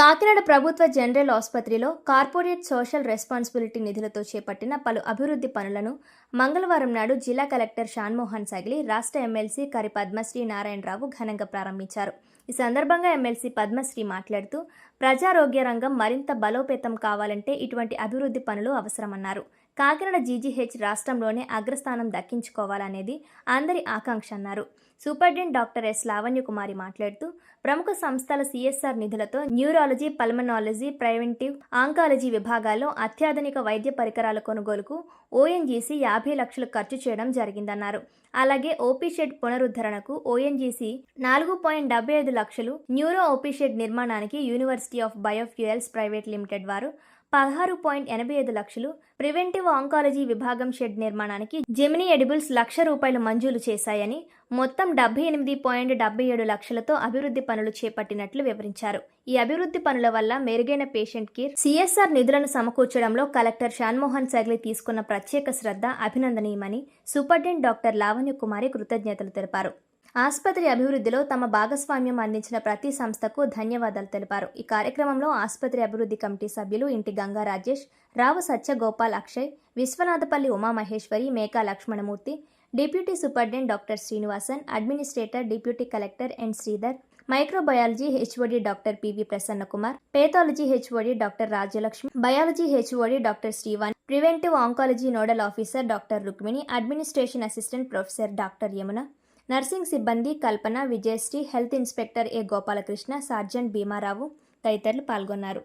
కాకినాడ ప్రభుత్వ జనరల్ ఆసుపత్రిలో corporate social responsibility నిధులతో చేపట్టిన పలు అభివృద్ధి పనులను మంగళవారం నాడు జిల్లా కలెక్టర్ షాన్మోహన్ సగిలి రాష్ట్ర ఎమ్మెల్సీ కరి పద్మశ్రీ నారాయణరావు ఘనంగా ప్రారంభించారు. ఈ సందర్భంగా ఎమ్మెల్సీ పద్మశ్రీ మాట్లాడుతూ ప్రజారోగ్య రంగం మరింత బలోపేతం కావాలంటే ఇటువంటి అభివృద్ధి పనులు అవసరమన్నారు. కాకినాడ జీజీహెచ్ రాష్ట్రంలోనే అగ్రస్థానం దక్కించుకోవాలనేది అందరి ఆకాంక్ష అన్నారు. సూపరింటెండెంట్ డాక్టర్ ఎస్ లావణ్యకుమారి మాట్లాడుతూ ప్రముఖ సంస్థల సిఎస్ఆర్ నిధులతో న్యూరాలజీ పల్మనాలజీ ప్రివెంటివ్ ఆంకాలజీ విభాగాల్లో అత్యాధునిక వైద్య పరికరాల కొనుగోలుకు ఓఎన్జీసీ యాభై లక్షలు ఖర్చు చేయడం జరిగిందన్నారు. అలాగే ఓపీ షెడ్ పునరుద్ధరణకు ఓఎన్జీసీ నాలుగు పాయింట్ డెబ్బై ఐదు లక్షలు న్యూరో ఓపీ షెడ్ నిర్మాణానికి university of biofuels private limited వారు పదహారు పాయింట్ ఎనభై ఐదు లక్షలు ప్రివెంటివ్ ఆంకాలజీ విభాగం షెడ్ నిర్మాణానికి జెమినీ ఎడిబుల్స్ లక్ష రూపాయలు మంజూరు చేశాయని మొత్తం డెబ్బై ఎనిమిది పాయింట్ డెబ్బై ఏడు లక్షలతో అభివృద్ధి పనులు చేపట్టినట్లు వివరించారు. ఈ అభివృద్ధి పనుల వల్ల మెరుగైన పేషెంట్ కేర్ సిఎస్ఆర్ నిధులను సమకూర్చడంలో కలెక్టర్ షాన్మోహన్ సగ్లి తీసుకున్న ప్రత్యేక శ్రద్ధ అభినందనీయమని సూపరింటెండెంట్ డాక్టర్ లావణ్య కుమారి కృతజ్ఞతలు తెలిపారు. ఆసుపత్రి అభివృద్ధిలో తమ భాగస్వామ్యం అందించిన ప్రతి సంస్థకు ధన్యవాదాలు తెలిపారు. ఈ కార్యక్రమంలో ఆసుపత్రి అభివృద్ధి కమిటీ సభ్యులు ఇంటి Ganga Rajesh Rao Satyagopal Akshay Vishwanathapalli Umamaheshwari Meka Lakshmanamurthy deputy superintendent doctor Srinivasan administrator deputy collector N Sridhar microbiology HOD doctor PV Prasanna Kumar pathology HOD doctor Rajyalakshmi biology HOD doctor Srivani preventive oncology nodal officer doctor Rukmini administration assistant professor doctor Yamuna nursing సిబ్బంది Kalpana Vijayasri health inspector A Gopalakrishna sergeant Bhimarao తదితరులు పాల్గొన్నారు.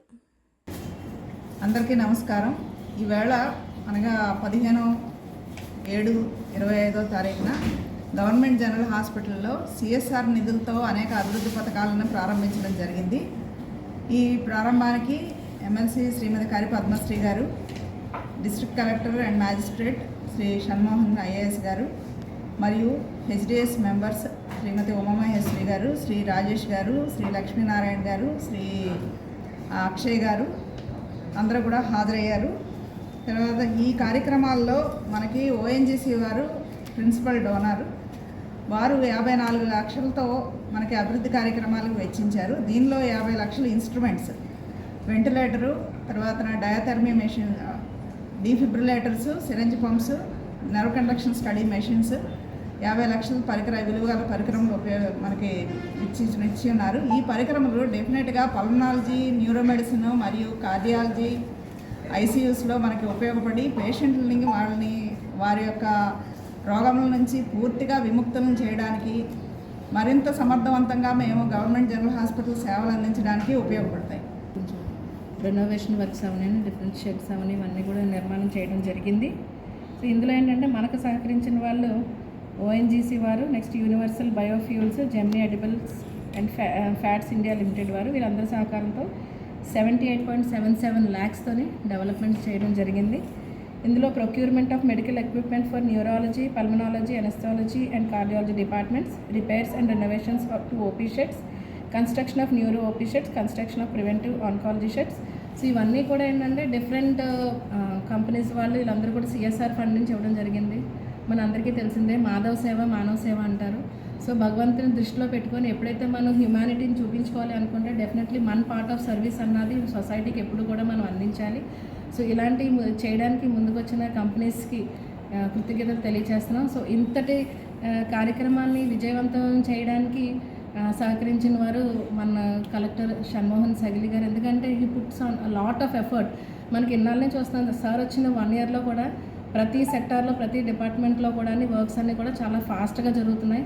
అందరికీ నమస్కారం. ఈవేళ అనగా పదిహేను ఏడు ఇరవై ఐదో తారీఖున గవర్నమెంట్ జనరల్ హాస్పిటల్లో సిఎస్ఆర్ నిధులతో అనేక అభివృద్ధి పథకాలను ప్రారంభించడం జరిగింది. ఈ ప్రారంభానికి ఎమ్మెల్సీ శ్రీమతి కారి పద్మశ్రీ గారు district collector and magistrate Sri Shanmohan IAS గారు మరియు హెచ్డిఎస్ మెంబర్స్ శ్రీమతి ఉమామహేశ్వరి గారు శ్రీ రాజేష్ గారు శ్రీ లక్ష్మీనారాయణ గారు శ్రీ అక్షయ్ గారు అందరూ కూడా హాజరయ్యారు. తర్వాత ఈ కార్యక్రమాల్లో మనకి ఓఎన్జీసీ వారు ప్రిన్సిపల్ డోనర్. వారు యాభై నాలుగు లక్షలతో మనకి అభివృద్ధి కార్యక్రమాలకు వెచ్చించారు. దీనిలో యాభై లక్షలు ఇన్స్ట్రుమెంట్స్ వెంటిలేటరు తర్వాత diathermy machine defibrillators syringe pumps nerve conduction study machines యాభై లక్షల పరికర విలువగల పరికరములు ఉపయోగ మనకి ఇచ్చి ఇచ్చి ఉన్నారు. ఈ పరికరములు డెఫినెట్గా పల్మనాలజీ న్యూరోమెడిసిన్ మరియు కార్డియాలజీ ఐసీయూస్లో మనకి ఉపయోగపడి పేషెంట్లని వాళ్ళని వారి యొక్క రోగముల నుంచి పూర్తిగా విముక్తులను చేయడానికి మరింత సమర్థవంతంగా మేము గవర్నమెంట్ జనరల్ హాస్పిటల్ సేవలు అందించడానికి ఉపయోగపడతాయి. రెనోవేషన్ వర్క్స్ అవన్నీ డిఫరెన్స్ షెడ్స్ అవన్నీ ఇవన్నీ కూడా నిర్మాణం చేయడం జరిగింది. సో ఇందులో ఏంటంటే మనకు సహకరించిన వాళ్ళు ఓఎన్జీసీ వారు next universal biofuels Gemini edibles and ఫ్యా ఫ్యాట్స్ ఇండియా లిమిటెడ్ వారు. వీళ్ళందరి సహకారంతో seventy eight point seven seven ల్యాక్స్తోని development చేయడం జరిగింది. ఇందులో procurement of medical equipment for neurology pulmonology anaesthesiology and cardiology departments repairs and renovations of two OP sheds construction of neuro OP sheds construction of preventive oncology sheds so ఇవన్నీ కూడా ఏంటంటే different companies వాళ్ళు వీళ్ళందరూ కూడా CSR fund నుంచి ఇవ్వడం జరిగింది. మన అందరికీ తెలిసిందే మాధవ సేవ మానవ సేవ అంటారు. సో భగవంతుని దృష్టిలో పెట్టుకొని ఎప్పుడైతే మనం హ్యుమానిటీని చూపించుకోవాలి అనుకుంటే డెఫినెట్లీ మన పార్ట్ ఆఫ్ సర్వీస్ అన్నది సొసైటీకి ఎప్పుడు కూడా మనం అందించాలి. సో ఇలాంటి చేయడానికి ముందుకొచ్చిన కంపెనీస్కి కృతజ్ఞతలు తెలియజేస్తున్నాం సో ఇంతటి కార్యక్రమాన్ని విజయవంతం చేయడానికి సహకరించిన వారు మన కలెక్టర్ షణ్మోహన్ సగిలి గారు. ఎందుకంటే he puts an lot of effort మనకి ఇన్నాళ్ళ నుంచి వస్తుంది సార్ వచ్చిన వన్ ఇయర్లో కూడా ప్రతి సెక్టార్లో ప్రతి డిపార్ట్మెంట్లో కూడా వర్క్స్ అన్నీ కూడా చాలా ఫాస్ట్గా జరుగుతున్నాయి.